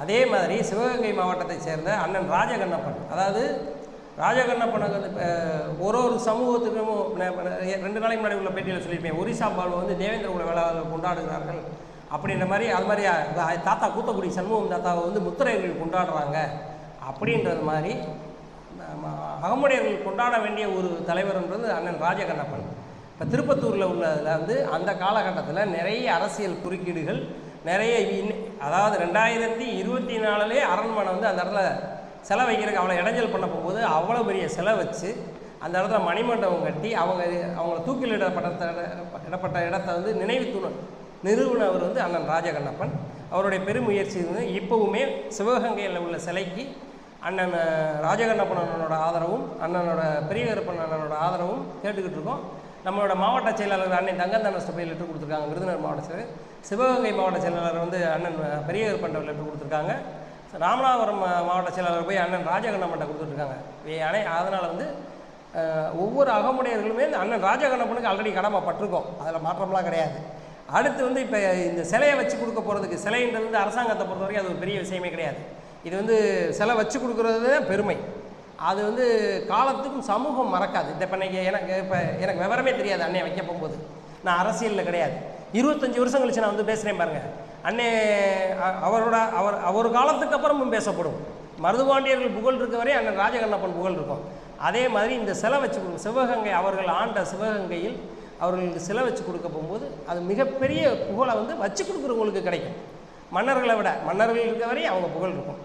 அதே மாதிரி சிவகங்கை மாவட்டத்தைச் சேர்ந்த அண்ணன் ராஜகண்ணப்பன். அதாவது ராஜகண்ணப்பனுக்கு வந்து ஒரு ஒரு சமூகத்துக்கும் ரெண்டு நாளைக்கு முன்னாடி உள்ள பேட்டியில் சொல்லியிருப்பேன் ஒரிசா பால் வந்து தேவேந்திர குல வேளாளர்கள் கொண்டாடுகிறார்கள் அப்படின்ற மாதிரி அது மாதிரி தாத்தா கூத்தக்குடி சண்முகம் தாத்தாவை வந்து முத்திரையர்கள் கொண்டாடுறாங்க அப்படின்றது மாதிரி அகமுடையர்கள் கொண்டாட வேண்டிய ஒரு தலைவர்ன்றது அண்ணன் ராஜகண்ணப்பன். இப்போ திருப்பத்தூரில் உள்ளதில் வந்து அந்த காலகட்டத்தில் நிறைய அரசியல் குறுக்கீடுகள் நிறைய அதாவது ரெண்டாயிரத்தி இருபத்தி நாலுலே அரண்மனை வந்து அந்த இடத்துல சிலை வைக்கிறதுக்கு அவ்வளோ இடைஞ்சல் பண்ண போகும்போது அவ்வளோ பெரிய சிலை வச்சு அந்த இடத்துல மணிமண்டபம் கட்டி அவங்க அவங்கள தூக்கில் இடப்பட்ட இடப்பட்ட இடத்த வந்து நினைவு தூண நிறுவனவர் வந்து அண்ணன் ராஜகண்ணப்பன். அவருடைய பெருமுயற்சி வந்து இப்போவுமே சிவகங்கையில் உள்ள சிலைக்கு அண்ணன் ராஜகண்ணப்பன் அண்ணனோட ஆதரவும் அண்ணனோட பெரியகருப்பன் அண்ணனோட ஆதரவும் கேட்டுக்கிட்டு இருக்கோம். நம்மளோட மாவட்ட செயலாளர் அண்ணன் தங்கந்தான சபையில் லெட்டர் கொடுத்துருக்காங்க. விருதுநகர் மாவட்ட செயலர். சிவகங்கை மாவட்ட செயலாளர் வந்து அண்ணன் பெரியவர் பெரியகருப்பன் லெட்டர் கொடுத்துருக்காங்க. ராமநாதபுரம் மாவட்ட செயலாளர் போய் அண்ணன் ராஜகண்ணப்பன்ட்ட கொடுத்துட்ருக்காங்க அணை அதனால் வந்து ஒவ்வொரு அகமுடையர்களுமே இந்த அண்ணன் ராஜகண்ணப்பனுக்கு ஆல்ரெடி கடமைப்பட்டிருக்கோம் அதில் மாற்றம்லாம் கிடையாது. அடுத்து வந்து இப்போ இந்த சிலையை வச்சு கொடுக்க போகிறதுக்கு சிலைன்றது வந்து அரசாங்கத்தை பொறுத்த வரைக்கும் அது ஒரு பெரிய விஷயமே கிடையாது. இது வந்து சிலை வச்சு கொடுக்குறது தான் பெருமை. அது வந்து காலத்துக்கும் சமூகம் மறக்காது. இந்த இப்போ நீங்கள் எனக்கு இப்போ எனக்கு விவரமே தெரியாது. அண்ணே வைக்க போகும்போது. நான் அரசியலில் கிடையாது. இருபத்தஞ்சி வருஷம் கழிச்சு நான் வந்து பேசுகிறேன் பாருங்கள் அண்ணே அவரோட அவர் அவர் காலத்துக்கு அப்புறமும் பேசப்படும். மருதுபாண்டியர்கள் புகழ் இருக்க வரை அண்ணன் ராஜகண்ணப்பன் புகழ் இருக்கும். அதே மாதிரி இந்த சிலை வச்சு கொடுக்கும் சிவகங்கை அவர்கள் ஆண்ட சிவகங்கையில் அவர்களுக்கு சிலை வச்சு கொடுக்க போகும்போது அது மிகப்பெரிய புகழை வந்து வச்சு கொடுக்குறவங்களுக்கு கிடைக்கும். மன்னர்களை விட மன்னர்கள் இருக்க வரை அவங்க புகழ் இருக்கும்.